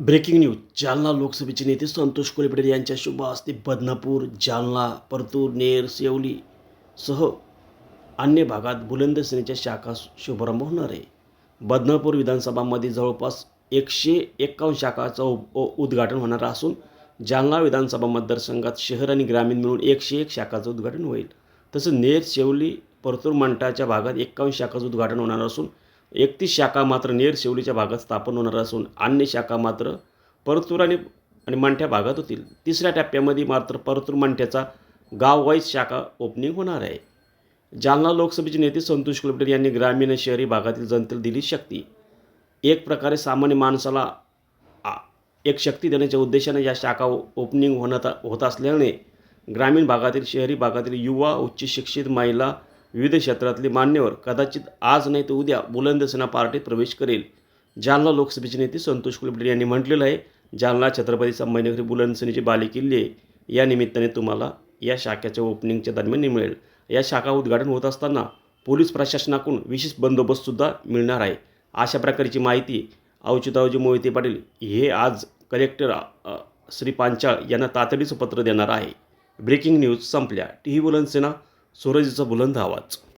Breaking news Jalna लोकसभेचे नेते संतोष कोल्हेपटेल यांच्या शुभ हस्ते बदनापूर जालना परतूर नेर सेवली सह अन्य भागात बुलंद सेनेच्या शाखा शुभारंभ होणार आहे. बदनापूर विधानसभामध्ये जवळपास एकशे एक्कावन्न शाखाचं उ- उद्घाटन होणार असून जालना विधानसभा मतदारसंघात शहर आणि ग्रामीण मिळून एकशे एक शाखाचं उद्घाटन होईल. तसं नेर शेवली परतूर मंटाच्या भागात एक्कावन्न शाखाचं उद्घाटन होणार असून एकतीस शाखा मात्र नेर शिवलीच्या भागात स्थापन होणार असून अन्य शाखा मात्र परतूर आणि आणि मंठ्या भागात होतील. तिसऱ्या टप्प्यामध्ये मात्र परतूर मंठ्याचा गाव वाईज शाखा ओपनिंग होणार आहे. जालना लोकसभेचे नेते संतोष कुलपटेल यांनी ग्रामीण आणि शहरी भागातील जनतेला दिली शक्ती. एक प्रकारे सामान्य माणसाला आ- एक शक्ती देण्याच्या उद्देशाने या शाखा ओपनिंग होण्यात होत असल्याने ग्रामीण भागातील शहरी भागातील युवा उच्च शिक्षित महिला विविध क्षेत्रातले मान्यवर कदाचित आज नाही तर उद्या बुलंद सेना पार्टीत प्रवेश करेल. जालना लोकसभेचे नेते संतोष कुलपटेल यांनी म्हटलेलं आहे जालना छत्रपती संभाजीनगरी बुलंद सेनेची बालेकिल्ले या निमित्ताने तुम्हाला या शाखेच्या ओपनिंगच्या दरम्यान मिळेल. या शाखा उद्घाटन होत असताना पोलीस प्रशासनाकडून विशेष बंदोबस्तसुद्धा मिळणार आहे. अशा प्रकारची माहिती अवचितावजी मोहिते पाटील हे आज कलेक्टर श्री पांचाळ यांना तातडीचं पत्र देणार आहे. ब्रेकिंग न्यूज संपल्या. टी व्ही बुलंद सेना सूरजचा बुलंद आवाज.